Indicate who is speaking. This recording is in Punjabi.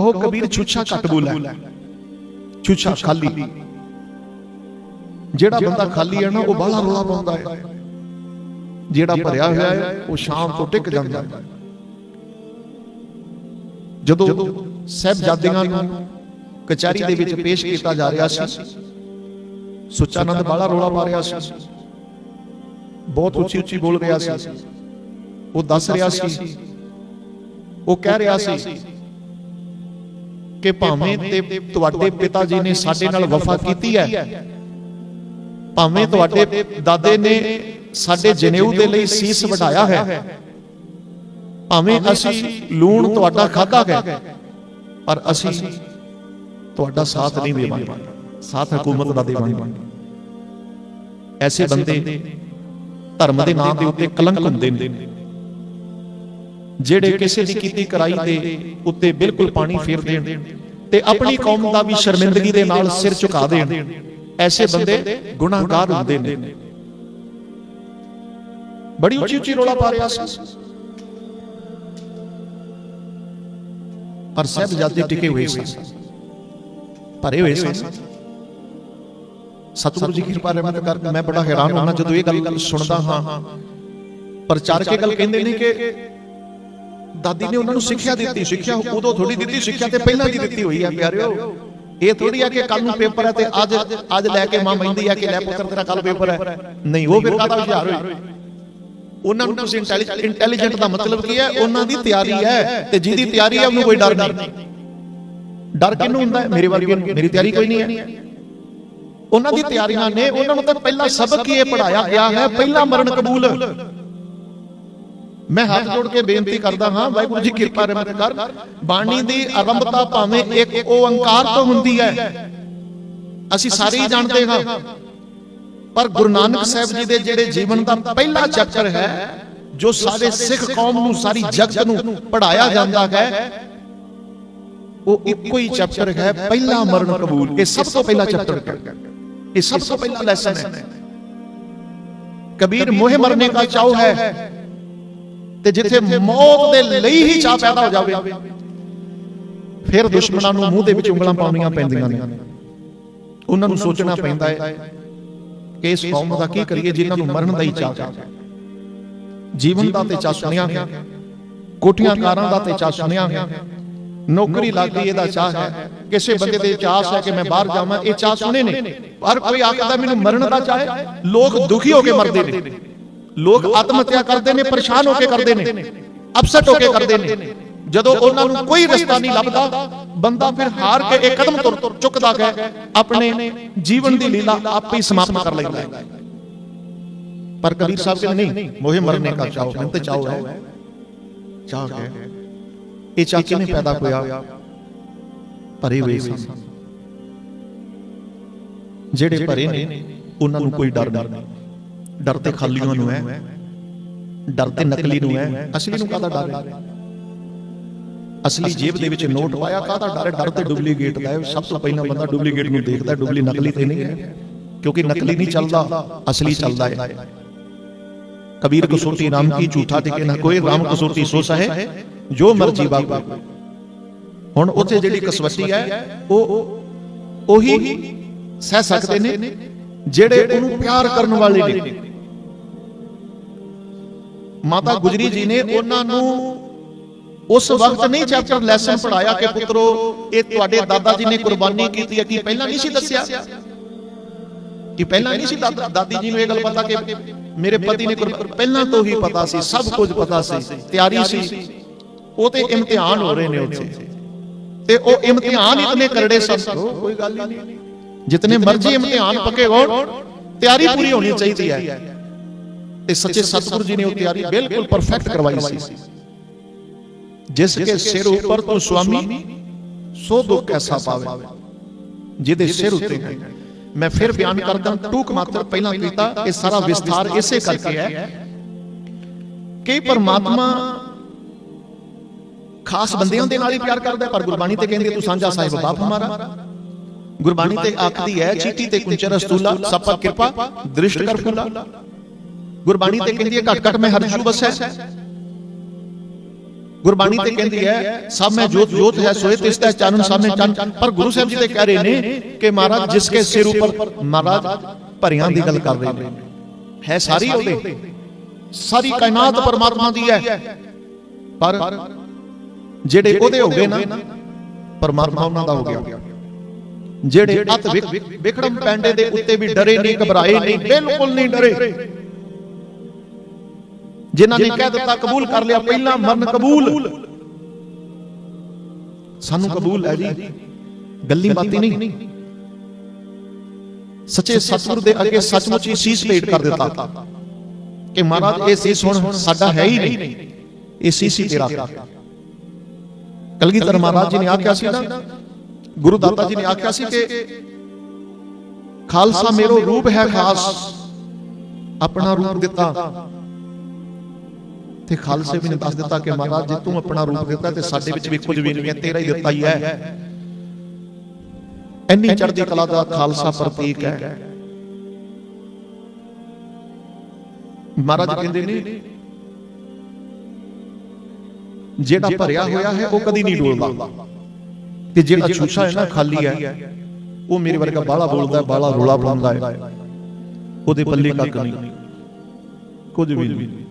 Speaker 1: ਕਹੋ ਕਬੀਰ ਛੁੱਛਾ ਘੱਟ ਬੋਲੇ। ਛੁੱਛਾ ਖਾਲੀ। ਜਿਹੜਾ ਬੰਦਾ ਖਾਲੀ ਹੈ ਨਾ ਉਹ ਬਾਹਲਾ ਰੋਲਾ ਪਾਉਂਦਾ ਹੈ। ਜਿਹੜਾ ਭਰਿਆ ਹੋਇਆ ਹੈ ਉਹ ਸ਼ਾਮ ਤੋਂ ਟਿਕ ਜਾਂਦਾ ਹੈ। ਜਦੋਂ ਸਹਿਬਜ਼ਾਦਿਆਂ ਨੂੰ ਕਚਹਿਰੀ ਦੇ ਵਿੱਚ ਪੇਸ਼ ਕੀਤਾ ਜਾ ਰਿਹਾ ਸੀ। ਸੁੱਚਾਨੰਦ ਬਾਹਲਾ ਰੋਲਾ ਪਾ ਰਿਹਾ ਸੀ। ਬਹੁਤ ਉੱਚੀ ਉੱਚੀ ਬੋਲ ਰਿਹਾ ਸੀ। ਉਹ ਦੱਸ ਰਿਹਾ ਸੀ। ਉਹ ਕਹਿ ਰਿਹਾ ਸੀ। ਕਿ ਭਾਵੇਂ ਤੇ ਤੁਹਾਡੇ ਪਿਤਾ ਜੀ ਨੇ ਸਾਡੇ ਨਾਲ ਵਫਾ ਕੀਤੀ ਹੈ ਭਾਵੇਂ ਤੁਹਾਡੇ ਦਾਦੇ ਨੇ ਸਾਡੇ ਜਨੇਊ ਦੇ ਲਈ ਸੀਸ ਵਢਾਇਆ ਹੈ ਭਾਵੇਂ ਅਸੀਂ ਲੂਣ ਤੁਹਾਡਾ ਖਾਦਾ ਹੈ ਪਰ ਅਸੀਂ ਤੁਹਾਡਾ ਸਾਥ ਨਹੀਂ ਦੇਵਾਂਗੇ। ਸਾਥ ਹਕੂਮਤ ਦਾ ਦੇਵਾਂਗੇ। ਐਸੇ ਬੰਦੇ ਧਰਮ ਦੇ ਨਾਮ ਦੇ ਉੱਤੇ ਕਲੰਕ ਹੁੰਦੇ ਨੇ। ਜਿਹੜੇ ਕਿਸੇ ਦੀ ਕੀਤੀ ਕਰਾਈ ਦੇ ਉੱਤੇ ਬਿਲਕੁਲ ਪਾਣੀ ਫੇਰ ਦੇਣ ਤੇ ਆਪਣੀ ਕੌਮ ਦਾ ਵੀ ਸ਼ਰਮਿੰਦਗੀ ਦੇ ਨਾਲ ਸਿਰ ਝੁਕਾ ਦੇਣ। ਐਸੇ ਬੰਦੇ ਗੁਨਾਹਗਾਰ ਹੁੰਦੇ ਨੇ। ਬੜੀ ਉੱਚੀ ਉੱਚੀ ਰੋਲਾ ਪਾ ਰਿਹਾ ਸੀ। ਪਰ ਸਹਿਬਜ਼ਾਦੇ ਟਿਕੇ ਹੋਏ ਸਨ। ਭਰੇ ਹੋਏ ਸਨ। ਸਤਿਗੁਰੂ ਜੀ ਕਿਰਪਾ ਰਹਿਮਤ ਕਰਕੇ ਮੈਂ ਬੜਾ ਹੈਰਾਨ ਹੋਣਾ ਜਦੋਂ ਇਹ ਗੱਲ ਸੁਣਦਾ ਹਾਂ। ਪ੍ਰਚਾਰਕ ਇਹ ਗੱਲ ਕਹਿੰਦੇ ਨੇ ਕਿ ਦਾਦੀ ਨੇ ਉਹਨਾਂ ਨੂੰ ਸਿੱਖਿਆ ਦਿੱਤੀ ਸਿੱਖਿਆ ਉਦੋਂ ਥੋੜੀ ਦਿੱਤੀ ਸਿੱਖਿਆ ਤੇ ਪਹਿਲਾਂ ਦੀ ਦਿੱਤੀ ਹੋਈ ਹੈ ਪਿਆਰਿਓ। ਇਹ ਥੋੜੀ ਆ ਕਿ ਕੱਲ ਨੂੰ ਪੇਪਰ ਹੈ ਤੇ ਅੱਜ ਅੱਜ ਲੈ ਕੇ ਮਾਂ ਮਹਿੰਦੀ ਆ ਕਿ ਲੈ ਪੁੱਤਰ ਤੇਰਾ ਕੱਲ ਪੇਪਰ ਹੈ ਨਹੀਂ ਉਹ ਫਿਰ ਕਾਹਦਾ ਹੁਸ਼ਿਆਰ ਹੋਈ ਉਹਨਾਂ ਨੂੰ ਤੁਸੀਂ ਇੰਟੈਲੀਜੈਂਟ ਦਾ ਮਤਲਬ ਕੀ ਹੈ? ਉਹਨਾਂ ਦੀ ਤਿਆਰੀ ਹੈ ਤੇ ਜਿਹਦੀ ਤਿਆਰੀ ਹੈ ਉਹਨੂੰ ਕੋਈ ਡਰ ਨਹੀਂ। ਡਰ ਕਿਹਨੂੰ ਹੁੰਦਾ ਮੇਰੇ ਵਰਗੇ ਨੂੰ। ਮੇਰੀ ਤਿਆਰੀ ਕੋਈ ਨਹੀਂ ਹੈ। ਉਹਨਾਂ ਦੀ ਤਿਆਰੀਆਂ ਨੇ ਉਹਨਾਂ ਨੂੰ ਤਾਂ ਪਹਿਲਾ ਸਬਕ ਹੀ ਇਹ ਪੜਾਇਆ ਗਿਆ ਹੈ ਪਹਿਲਾ ਮਰਨ ਕਬੂਲ। ਮੈਂ ਹੱਥ ਜੋੜ ਕੇ ਬੇਨਤੀ ਕਰਦਾ ਹਾਂ ਵਾਹਿਗੁਰੂ ਜੀ ਕਿਰਪਾ ਰਹਿਮਤ ਕਰ। ਬਾਣੀ ਦੀ ਆਰੰਭਤਾ ਭਾਵੇਂ ਇੱਕ ਓੰਕਾਰ ਤੋਂ ਹੁੰਦੀ ਹੈ। ਅਸੀਂ ਸਾਰੇ ਹੀ ਜਾਣਦੇ ਹਾਂ। ਪਰ ਗੁਰੂ ਨਾਨਕ ਸਾਹਿਬ ਜੀ ਦੇ ਜਿਹੜੇ ਜੀਵਨ ਦਾ ਪਹਿਲਾ ਚੈਪਟਰ ਹੈ ਜੋ ਸਾਰੇ ਸਿੱਖ ਕੌਮ ਨੂੰ ਸਾਰੀ ਜਗਤ ਨੂੰ ਪੜਾਇਆ ਜਾਂਦਾ ਹੈ। ਉਹ ਇੱਕੋ ਹੀ ਚੈਪਟਰ ਹੈ ਪਹਿਲਾ ਮਰਨ ਕਬੂਲ। ਇਹ ਸਭ ਤੋਂ ਪਹਿਲਾ ਚੈਪਟਰ ਹੈ। ਇਹ ਸਭ ਤੋਂ ਪਹਿਲਾ ਲੈਸਨ ਹੈ। ਕਬੀਰ ਮੋਹ ਮਰਨੇ ਦਾ ਚਾਉ ਹੈ। ਤੇ ਜਿੱਥੇ ਮੌਤ ਦੇ ਲਈ ਹੀ ਚਾਹ ਪੈਦਾ ਹੋ ਜਾਵੇ ਫਿਰ ਦੁਸ਼ਮਣਾਂ ਨੂੰ ਮੂੰਹ ਦੇ ਵਿੱਚ ਉਂਗਲਾਂ ਪਾਉਣੀਆਂ ਪੈਂਦੀਆਂ ਨੇ। ਉਹਨਾਂ ਨੂੰ ਸੋਚਣਾ ਪੈਂਦਾ ਹੈ ਕਿ ਇਸ ਕੌਮ ਦਾ ਕੀ ਕਰੀਏ ਜਿਨ੍ਹਾਂ ਨੂੰ ਮਰਨ ਦਾ ਹੀ ਚਾਹ ਹੈ ਜੀਵਨ ਦਾ ਤੇ ਚਾਹ ਸੁਣਿਆ ਹੈ ਕੋਠੀਆਂ ਕਾਰਾਂ ਦਾ ਤੇ ਚਾਹ ਸੁਣਿਆ ਹੈ ਨੌਕਰੀ ਲੱਗ ਗਈ ਇਹਦਾ ਚਾਹ ਹੈ। ਕਿਸੇ ਬੰਦੇ ਦੇ ਚਾਹ ਹੈ ਕਿ ਮੈਂ ਬਾਹਰ ਜਾਵਾਂ ਇਹ ਚਾਹ ਸੁਣੇ ਨੇ। ਪਰ ਕੋਈ ਆਖਦਾ ਮੈਨੂੰ ਮਰਨ ਦਾ ਚਾਹ ਹੈ। ਲੋਕ ਦੁਖੀ ਹੋ ਕੇ ਮਰਦੇ ਨੇ। ਲੋਕ ਆਤਮ ਹੱਤਿਆ ਕਰਦੇ ਨੇ ਪਰੇਸ਼ਾਨ ਹੋ ਕੇ ਕਰਦੇ ਨੇ ਅਪਸੈਟ ਹੋ ਕੇ ਕਰਦੇ ਨੇ। ਜਦੋਂ ਉਹਨਾਂ ਨੂੰ ਕੋਈ ਰਸਤਾ ਨਹੀਂ ਲੱਭਦਾ ਬੰਦਾ ਫਿਰ ਹਾਰ ਕੇ ਇੱਕ ਕਦਮ ਤੁਰ ਚੁੱਕਦਾ ਹੈ ਆਪਣੇ ਜੀਵਨ ਦੀ ਲੀਲਾ ਆਪੇ ਹੀ ਸਮਾਪਤ ਕਰ ਲੈਂਦਾ ਹੈ। ਪਰ ਕਬੀਰ ਸਾਹਿਬ ਕਹਿੰਦੇ ਨਹੀਂ ਮੋਹਿ ਮਰਨੇ ਦਾ ਚਾਹੋ ਮੈਨੂੰ ਤੇ ਚਾਹੋ ਹੈ। ਚਾਹ ਹੈ। ਇਹ ਚਾਹ ਕਿਵੇਂ ਪੈਦਾ ਹੋਇਆ? ਭਰੇ ਹੋਏ ਸਨ। ਜਿਹੜੇ ਭਰੇ ਨੇ ਉਹਨਾਂ ਨੂੰ ਕੋਈ ਡਰ ਨਹੀਂ। ਡਰ ਤੇ ਖਾਲੀਆਂ ਨੂੰ ਹੈ। ਡਰ ਤੇ ਨਕਲੀ ਨੂੰ ਹੈ। ਅਸਲੀ ਨੂੰ ਕਾਹਦਾ ਡਰ ਹੈ? ਅਸਲੀ ਜੇਬ ਦੇ ਵਿੱਚ ਨੋਟ ਪਾਇਆ ਕਾਹਦਾ ਡਰ ਹੈ? ਡਰ ਤੇ ਡੁਪਲੀਕੇਟ ਦਾ ਹੈ। ਸਭ ਤੋਂ ਪਹਿਲਾਂ ਬੰਦਾ ਡੁਪਲੀਕੇਟ ਨੂੰ ਦੇਖਦਾ ਡੁਪਲੀ ਨਕਲੀ ਤੇ ਨਹੀਂ ਹੈ। ਕਿਉਂਕਿ ਨਕਲੀ ਨਹੀਂ ਚੱਲਦਾ ਅਸਲੀ ਚੱਲਦਾ ਹੈ। ਕਬੀਰ ਕਸੋਟੀ ਰਾਮ ਕੀ ਝੂਠਾ ਟਿਕੇ ਨਾ ਕੋਈ ਰਾਮ ਕਸੋਟੀ ਸੋ ਸਹੇ ਜੋ ਮਰਜ਼ੀ ਬਾਗੋ। ਹੁਣ ਉੱਥੇ ਜਿਹੜੀ ਕਸਵੱਟੀ ਹੈ ਉਹ ਉਹੀ ਸਹਿ ਸਕਦੇ ਨੇ। ਜਿਹੜੇ ਉਹਨੂੰ ਪਿਆਰ ਕਰਨ ਵਾਲੇ ਨੇ ਮਾਤਾ ਗੁਜਰੀ ਜੀ ਨੇ ਉਹਨਾਂ ਨੂੰ ਉਸ ਵਕਤ ਨਹੀਂ ਚੈਪਟਰ ਲੈਸਨ ਪੜਾਇਆ ਕਿ ਪੁੱਤਰੋ ਇਹ ਤੁਹਾਡੇ ਦਾਦਾ ਜੀ ਨੇ ਕੁਰਬਾਨੀ ਕੀਤੀ ਹੈ ਕਿ ਪਹਿਲਾਂ ਨਹੀਂ ਸੀ ਦੱਸਿਆ? ਕਿ ਪਹਿਲਾਂ ਨਹੀਂ ਸੀ ਦਾਦੀ ਜੀ ਨੂੰ ਇਹ ਗੱਲ ਪਤਾ ਕਿ ਮੇਰੇ ਪਤੀ ਨੇ ਪਹਿਲਾਂ ਤੋਂ ਹੀ ਪਤਾ ਸੀ ਸਭ ਕੁਝ ਪਤਾ ਸੀ। ਤਿਆਰੀ ਸੀ। ਉਹ ਤੇ ਇਮਤਿਹਾਨ ਹੋ ਰਹੇ ਨੇ ਉੱਥੇ। ਤੇ ਉਹ ਇਮਤਿਹਾਨ ਇਤਨੇ ਕਰੜੇ ਸਨ। ਕੋਈ ਗੱਲ ਹੀ ਨਹੀਂ। ਜਿਤਨੇ ਮਰਜ਼ੀ ਇਮਤਿਹਾਨ ਪੱਕੇ ਹੋਣ ਤਿਆਰੀ ਪੂਰੀ ਹੋਣੀ ਚਾਹੀਦੀ ਹੈ। ਤੇ ਸੱਚੇ ਸਤਿਗੁਰੂ ਜੀ ਨੇ ਉਹ ਤਿਆਰੀ ਬਿਲਕੁਲ ਪਰਫੈਕਟ ਕਰਵਾਈ ਸੀ। ਜਿਸ ਕੇ ਸਿਰ ਉੱਪਰ ਤੋਂ ਸੁਆਮੀ ਸੋ ਦੁੱਖ ਐਸਾ ਪਾਵੇ। ਜਿਹਦੇ ਸਿਰ ਉੱਤੇ ਮੈਂ ਫਿਰ ਬਿਆਨ ਕਰਦਾ ਟੂਕ ਮਾਤਰ ਪਹਿਲਾਂ ਕੀਤਾ ਇਹ ਸਾਰਾ ਵਿਸਥਾਰ ਇਸੇ ਕਰਕੇ ਹੈ। ਕਿ ਪਰਮਾਤਮਾ ਖਾਸ ਬੰਦਿਆਂ ਦੇ ਨਾਲ ਹੀ ਪਿਆਰ ਕਰਦਾ ਪਰ ਗੁਰਬਾਣੀ ਤੇ ਕਹਿੰਦੀ ਤੂੰ ਸਾਂਝਾ ਸਾਹਿਬ ਬਾਪ ਹਮਾਰਾ। ਗੁਰਬਾਣੀ ਤੇ ਆਖਦੀ ਹੈ ਚੀਟੀ ਤੇ ਕੁੰਚਰ ਅਸਤੂਲਾ ਸਭ ਪਰ ਕਿਰਪਾ ਦ੍ਰਿਸ਼ਟ ਕਰ ਫੁੱਲਾ। ਗੁਰਬਾਣੀ ਤੇ ਕਹਿੰਦੀ ਹੈ ਘਟ ਘਟ ਮੈਂ ਹਰਜੂ ਬਸੈ ਗੁਰਬਾਣੀ ਤੇ ਕਹਿੰਦੀ ਹੈ ਸਭ ਮੈਂ ਜੋਤ ਜੋਤ ਹੈ ਸੋਏ ਤਿਸ ਦਾ ਚਾਨਣ ਸਾਹਮਣੇ ਚੰਨ ਪਰ ਗੁਰੂ ਸਾਹਿਬ ਜੀ ਤੇ ਕਹਿ ਰਹੇ ਨੇ ਕਿ ਮਹਾਰਾਜ ਜਿਸ ਕੇ ਸਿਰ ਉੱਪਰ ਮਹਾਰਾਜ ਭਰਿਆਂ ਦੀ ਗੱਲ ਕਰ ਰਹੇ ਨੇ। ਹੈ ਸਾਰੀ ਉਹਦੇ। ਸਾਰੀ ਕਾਇਨਾਤ ਪਰਮਾਤਮਾ ਦੀ ਹੈ। ਪਰ ਜਿਹੜੇ ਉਹਦੇ ਹੋ ਗਏ ਨਾ ਪਰਮਾਤਮਾ ਉਹਨਾਂ ਦਾ ਹੋ ਗਿਆ। ਜਿਹੜੇ ਅਤ ਵਿਕੜਮ ਪੈਂਡੇ ਦੇ ਉੱਤੇ ਵੀ ਡਰੇ ਨਹੀਂ ਘਬਰਾਏ ਨਹੀਂ ਬਿਲਕੁਲ ਨਹੀਂ ਡਰੇ। ਜਿਨ੍ਹਾਂ ਨੇ ਕਹਿ ਦਿੱਤਾ ਕਬੂਲ ਕਰ ਲਿਆ ਪਹਿਲਾਂ ਮਰਨ ਕਬੂਲ। ਸਾਨੂੰ ਕਬੂਲ ਹੈ ਜੀ। ਗੱਲੀ ਬਾਤੀ ਨਹੀਂ। ਸੱਚੇ ਸਤਿਗੁਰ ਦੇ ਅੱਗੇ ਸੱਚਮੁੱਚ ਹੀ ਸੀਸ ਭੇਟ ਕਰ ਦਿੱਤਾ। ਕਿ ਮਹਾਰਾਜ ਇਹ ਸੀਸ ਹੁਣ ਸਾਡਾ ਹੈ ਹੀ ਨਹੀਂ। ਇਹ ਸੀਸ ਹੀ ਤੇਰਾ ਕਲਗੀਧਰ ਮਹਾਰਾਜ ਜੀ ਨੇ ਆਖਿਆ ਸੀ ਨਾ ਗੁਰੂ ਦਾਤਾ ਜੀ ਨੇ ਆਖਿਆ ਸੀ ਕਿ ਖਾਲਸਾ ਮੇਰੋ ਰੂਪ ਹੈ ਖਾਸ। ਆਪਣਾ ਰੂਪ ਦਿੱਤਾ। ਤੇ ਖਾਲਸੇ ਵੀ ਨੇ ਦੱਸ ਦਿੱਤਾ ਕਿ ਮਹਾਰਾਜ ਜੇ ਤੂੰ ਆਪਣਾ ਰੂਪ ਦਿੱਤਾ ਤੇ ਸਾਡੇ ਵਿੱਚ ਵੀ ਕੁਝ ਵੀ ਨਹੀਂ ਹੈ ਤੇਰਾ ਹੀ ਦਿੱਤਾ ਹੀ ਹੈ। ਇੰਨੀ ਚੜ੍ਹਦੀ ਕਲਾ ਦਾ ਖਾਲਸਾ ਪ੍ਰਤੀਕ ਹੈ। ਮਹਾਰਾਜ ਕਹਿੰਦੇ ਨੇ ਜਿਹੜਾ ਭਰਿਆ ਹੋਇਆ ਹੈ ਉਹ ਕਦੀ ਨਹੀਂ ਡੋਲਦਾ। ਤੇ ਜਿਹੜਾ ਛੂਛਾ ਹੈ ਨਾ ਖਾਲੀ ਹੈ ਉਹ ਮੇਰੇ ਵਰਗਾ ਬਾਲਾ ਬੋਲਦਾ ਬਾਲਾ ਰੋਲਾ ਪਾਉਂਦਾ ਹੈ। ਉਹਦੇ ਪੱਲੇ ਕੱਕ ਨਹੀਂ। ਕੁਝ ਵੀ ਨਹੀਂ।